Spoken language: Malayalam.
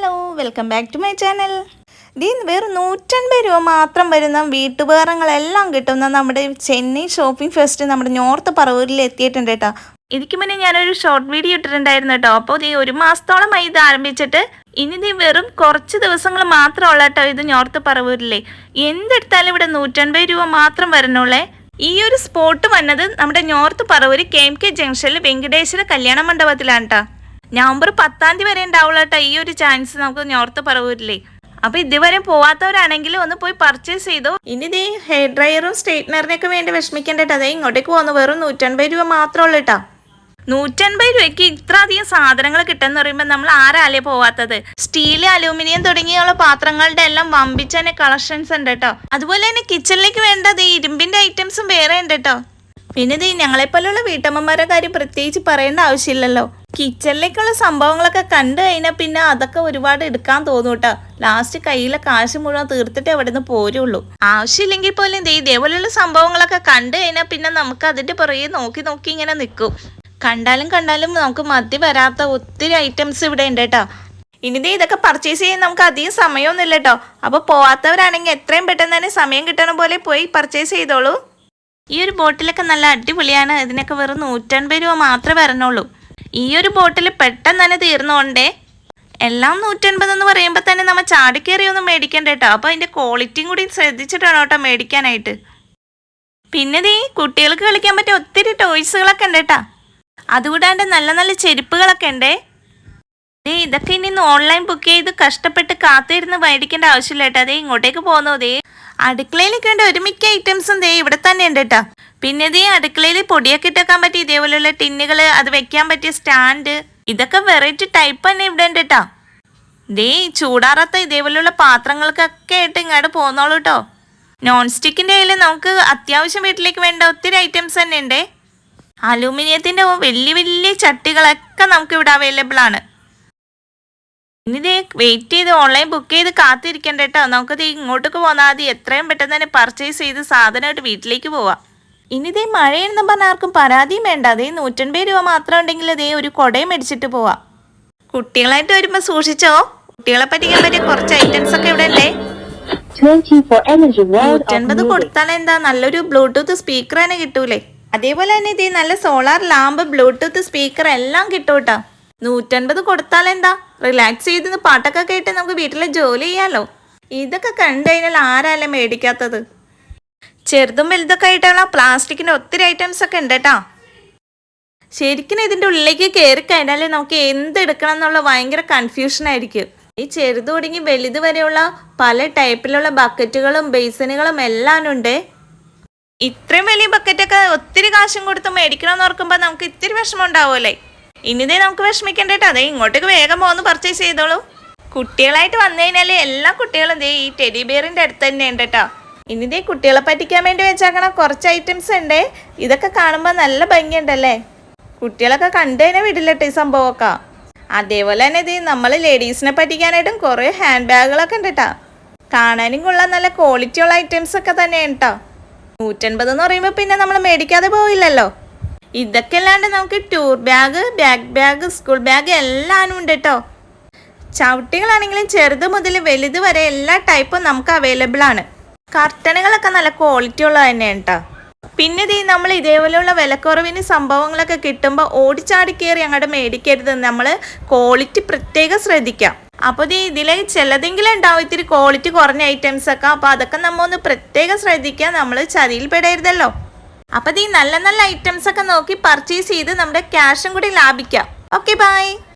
Hello welcome back to my channel. ദീ വെറും നൂറ്റൻപത് രൂപ മാത്രം വരുന്ന വീട്ടുപകരണങ്ങളെല്ലാം കിട്ടുന്ന നമ്മുടെ ചെന്നൈ ഷോപ്പിംഗ് ഫെസ്റ്റ് നമ്മുടെ നോർത്ത് പറവൂരിൽ എത്തിയിട്ടുണ്ട് കേട്ടോ. ഇതിക്ക് മുന്നേ ഞാനൊരു ഷോർട്ട് വീഡിയോ ഇട്ടിട്ടുണ്ടായിരുന്നു കേട്ടോ. അപ്പോൾ ദീ ഒരു മാസത്തോളമായി ഇത് ആരംഭിച്ചിട്ട്. ഇനി ദീ വെറും കുറച്ച് ദിവസങ്ങൾ മാത്രമുള്ള കേട്ടോ ഇത് നോർത്ത് പറവൂരിലെ. എന്തെടുത്താലും ഇവിടെ നൂറ്റൻപത് രൂപ മാത്രം വരണുള്ളേ. ഈ ഒരു സ്പോട്ട് വന്നത് നമ്മുടെ north Paravur K M K ജംഗ്ഷനിൽ വെങ്കടേശ്വര കല്യാണ മണ്ഡപത്തിലാണ് കേട്ടോ. നവംബർ പത്താം തീയതി വരെ ഉണ്ടാവുള്ളൂ കേട്ടോ ഈ ഒരു ചാൻസ് നമുക്ക് നോർത്ത് പറവൂരില്ലേ അപ്പൊ ഇതുവരെ പോവാത്തവരാണെങ്കിൽ ഒന്ന് പോയി പർച്ചേസ് ചെയ്തോ. ഇനി ഇതേ ഹെയർ ഡ്രയറും സ്ട്രെയിറ്റ്നറിനൊക്കെ വേണ്ടി വിഷമിക്കേണ്ട കേട്ടോ അതേ ഇങ്ങോട്ടേക്ക് പോകുന്നു വെറും നൂറ്റൻപത് രൂപ മാത്രമേ ഉള്ളൂ കേട്ടോ നൂറ്റൻപത് രൂപയ്ക്ക് ഇത്ര അധികം സാധനങ്ങൾ കിട്ടുമെന്ന് പറയുമ്പോൾ നമ്മൾ ആരാലേ പോവാത്തത്? സ്റ്റീൽ അലൂമിനിയം തുടങ്ങിയുള്ള പാത്രങ്ങളുടെ എല്ലാം വമ്പിച്ച തന്നെ കളക്ഷൻസ് ഉണ്ട് കേട്ടോ അതുപോലെ തന്നെ കിച്ചണിലേക്ക് വേണ്ടത് ഈ ഇരുമ്പിന്റെ ഐറ്റംസും വേറെ ഉണ്ട് കേട്ടോ പിന്നെ ഇത് ഞങ്ങളെപ്പോലുള്ള വീട്ടമ്മമാരുടെ കാര്യം പ്രത്യേകിച്ച് പറയേണ്ട ആവശ്യമില്ലല്ലോ. കിച്ചണിലേക്കുള്ള സംഭവങ്ങളൊക്കെ കണ്ടു കഴിഞ്ഞാൽ പിന്നെ അതൊക്കെ ഒരുപാട് എടുക്കാൻ തോന്നും കേട്ടോ ലാസ്റ്റ് കയ്യിലെ കാശ് മുഴുവൻ തീർത്തിട്ട് അവിടെ നിന്ന് പോരുള്ളൂ. ആവശ്യമില്ലെങ്കിൽ പോലും ഇതേപോലെയുള്ള സംഭവങ്ങളൊക്കെ കണ്ടു കഴിഞ്ഞാൽ പിന്നെ നമുക്ക് അതിന്റെ പുറകെ നോക്കി നോക്കി ഇങ്ങനെ നിൽക്കും. കണ്ടാലും കണ്ടാലും നമുക്ക് മതി വരാത്ത ഒത്തിരി ഐറ്റംസ് ഇവിടെ ഉണ്ട് കേട്ടോ ഇനി ദേ ഇതൊക്കെ പർച്ചേസ് ചെയ്യാൻ നമുക്ക് അധികം സമയമൊന്നും ഇല്ല കേട്ടോ അപ്പോൾ പോവാത്തവരാണെങ്കിൽ എത്രയും പെട്ടെന്ന് തന്നെ സമയം കിട്ടണ പോലെ പോയി പർച്ചേസ് ചെയ്തോളൂ. ഈ ഒരു ബോട്ടിലൊക്കെ നല്ല അടിപൊളിയാണ്. ഇതിനൊക്കെ വെറും നൂറ്റൻപത് രൂപ മാത്രമേ വരണുള്ളൂ. ഈ ഒരു ബോട്ടിൽ പെട്ടെന്ന് തന്നെ തീർന്നുകൊണ്ടേ എല്ലാം നൂറ്റൻപത് എന്ന് പറയുമ്പോൾ തന്നെ നമ്മൾ ചാടിക്കേറി ഒന്നും മേടിക്കണ്ട കേട്ടോ അപ്പോൾ അതിന്റെ ക്വാളിറ്റിയും കൂടി ശ്രദ്ധിച്ചിട്ടാണ് കേട്ടോ മേടിക്കാനായിട്ട്. പിന്നെ ദേ കുട്ടികൾക്ക് കളിക്കാൻ പറ്റിയ ഒത്തിരി ടോയ്സുകളൊക്കെ ഉണ്ട് കേട്ടോ അതുകൂടാണ്ട് നല്ല നല്ല ചെരുപ്പുകളൊക്കെ ഉണ്ടേ. ദേ ഇതൊക്കെ ഇനി ഓൺലൈൻ ബുക്ക് ചെയ്ത് കഷ്ടപ്പെട്ട് കാത്തിരുന്ന് മേടിക്കേണ്ട ആവശ്യമില്ല കേട്ടോ അതേ ഇങ്ങോട്ടേക്ക് പോകുന്നു ദേ. അടുക്കളയിലൊക്കെ ഉണ്ട് ഒരു മിക്ക ഐറ്റംസും ദേ ഇവിടെ തന്നെ ഉണ്ട് കേട്ടോ പിന്നെ ദേ അടുക്കളയിൽ പൊടിയൊക്കെ ഇട്ടേക്കാൻ പറ്റിയ ഇതേപോലെയുള്ള ടിന്നുകൾ അത് വെക്കാൻ പറ്റിയ സ്റ്റാൻഡ്. ഇതൊക്കെ വെറൈറ്റി ടൈപ്പ് തന്നെ ഇവിടെ ഉണ്ട് കേട്ടോ ദേ ചൂടാറാത്ത ഇതേപോലെയുള്ള പാത്രങ്ങൾക്കൊക്കെ ആയിട്ട് ഇങ്ങോട്ട് പോന്നോളൂ കേട്ടോ നോൺ സ്റ്റിക്കിന്റെ കയ്യിൽ നമുക്ക് അത്യാവശ്യം വീട്ടിലേക്ക് വേണ്ട ഒത്തിരി ഐറ്റംസ് തന്നെ ഉണ്ട്. അലൂമിനിയത്തിന്റെ വലിയ വലിയ ചട്ടികളൊക്കെ നമുക്ക് ഇവിടെ അവൈലബിൾ ആണ്. ഇനി ദേ വെയിറ്റ് ചെയ്ത് ഓൺലൈൻ ബുക്ക് ചെയ്ത് കാത്തിരിക്കണ്ട കേട്ടോ നമുക്കത് ഇങ്ങോട്ടേക്ക് പോന്നാൽ മതി. എത്രയും പെട്ടെന്ന് തന്നെ പർച്ചേസ് ചെയ്ത് സാധനമായിട്ട് വീട്ടിലേക്ക് പോവാം. ഇനി ദേ മഴയെന്നും പറഞ്ഞ ആർക്കും പരാതിയും വേണ്ട. അതേ നൂറ്റൻപത് രൂപ മാത്രം ഉണ്ടെങ്കിൽ അതേ ഒരു കുടയും മേടിച്ചിട്ട് പോവാം. കുട്ടികളായിട്ട് വരുമ്പോൾ സൂക്ഷിച്ചോ. കുട്ടികളെ പറ്റിക്കാൻ പറ്റിയ കുറച്ച് ഐറ്റംസ് ഒക്കെ ഇവിടെ അല്ലേ 20 for energy world of നൂറ്റൻപത്. കൊടുത്താൽ എന്താ? നല്ലൊരു ബ്ലൂടൂത്ത് സ്പീക്കർ തന്നെ കിട്ടൂലേ. അതേപോലെ തന്നെ ഇതേ നല്ല സോളാർ ലാമ്പ് ബ്ലൂടൂത്ത് സ്പീക്കർ എല്ലാം കിട്ടും കേട്ടോ. നൂറ്റൻപത് കൊടുത്താൽ എന്താ? റിലാക്സ് ചെയ്ത് പാട്ടൊക്കെ കേട്ട് നമുക്ക് വീട്ടിലെ ജോലി ചെയ്യാലോ. ഇതൊക്കെ കണ്ടു കഴിഞ്ഞാൽ ആരാല്ലേ മേടിക്കാത്തത്? ചെറുതും വലുതൊക്കെ ആയിട്ടുള്ള പ്ലാസ്റ്റിക്കിന്റെ ഒത്തിരി ഐറ്റംസ് ഒക്കെ ഉണ്ട് കേട്ടോ ശരിക്കും ഇതിന്റെ ഉള്ളിലേക്ക് കയറി കഴിഞ്ഞാൽ നമുക്ക് എന്ത് എടുക്കണം എന്നുള്ള ഭയങ്കര കൺഫ്യൂഷൻ ആയിരിക്കും. ഈ ചെറുത് തുടങ്ങി വലുത് വരെയുള്ള പല ടൈപ്പിലുള്ള ബക്കറ്റുകളും ബേസിനുകളും എല്ലാം ഉണ്ട്. ഇത്രയും വലിയ ബക്കറ്റൊക്കെ ഒത്തിരി കാശും കൊടുത്ത് മേടിക്കണം എന്ന് ഓർക്കുമ്പോൾ നമുക്ക് ഇത്തിരി വിഷമം ഉണ്ടാവുമല്ലേ ഇനിതേ നമുക്ക് വിഷമിക്കണ്ട കേട്ടോ അതെ ഇങ്ങോട്ടേക്ക് വേഗം പോകുന്നു പർച്ചേസ് ചെയ്തോളൂ. കുട്ടികളായിട്ട് വന്നു കഴിഞ്ഞാൽ എല്ലാ കുട്ടികളും ദേ ഈ ടെഡി ബിയറിന്റെ അടുത്ത് തന്നെ ഉണ്ട് കേട്ടോ ഇനിതേ കുട്ടികളെ പറ്റിക്കാൻ വേണ്ടി വെച്ചേക്കണ കുറച്ച് ഐറ്റംസ് ഉണ്ട്. ഇതൊക്കെ കാണുമ്പോൾ നല്ല ഭംഗിയുണ്ടല്ലേ? കുട്ടികളൊക്കെ കണ്ടു തന്നെ വിടില്ലട്ടെ ഈ സംഭവമൊക്കെ. അതേപോലെ തന്നെ ഇത് നമ്മൾ ലേഡീസിനെ പറ്റിക്കാനായിട്ടും കുറേ ഹാൻഡ് ബാഗുകളൊക്കെ ഉണ്ട് കേട്ടോ കാണാനും കൊള്ളാൻ നല്ല ക്വാളിറ്റി ഉള്ള ഐറ്റംസ് ഒക്കെ തന്നെയാണ് കേട്ടോ നൂറ്റൻപത് എന്ന് പറയുമ്പോൾ പിന്നെ നമ്മൾ മേടിക്കാതെ പോയില്ലല്ലോ ഇതൊക്കെ അല്ലാണ്ട് നമുക്ക് tour bag bag bag school bag എല്ലാം ഉണ്ട് കേട്ടോ ചവിട്ടികളാണെങ്കിലും ചെറുത് മുതൽ വലുത് വരെ എല്ലാ ടൈപ്പും നമുക്ക് അവൈലബിൾ ആണ്. കർട്ടനുകളൊക്കെ നല്ല ക്വാളിറ്റി ഉള്ളത് തന്നെയാണ് കേട്ടോ പിന്നെ ഇത് നമ്മൾ ഇതേപോലെയുള്ള വിലക്കുറവിന് സംഭവങ്ങളൊക്കെ കിട്ടുമ്പോൾ ഓടിച്ചാടി കയറി അങ്ങോട്ട് മേടിക്കരുത്. നമ്മൾ ക്വാളിറ്റി പ്രത്യേകം ശ്രദ്ധിക്കാം. അപ്പോൾ ഇത് ഇതിലെ ചിലതെങ്കിലും ഉണ്ടാവും ഇത്തിരി ക്വാളിറ്റി കുറഞ്ഞ ഐറ്റംസ് ഒക്കെ. അപ്പോൾ അതൊക്കെ നമ്മൾ ഒന്ന് പ്രത്യേകം ശ്രദ്ധിക്കുക നമ്മൾ ചതിയിൽ പെടരുതല്ലോ. അപ്പോൾ ഇത് നല്ല നല്ല ഐറ്റംസ് ഒക്കെ നോക്കി പർച്ചേസ് ചെയ്ത് നമ്മുടെ ക്യാഷും കൂടി ലാഭിക്കാം. Okay bye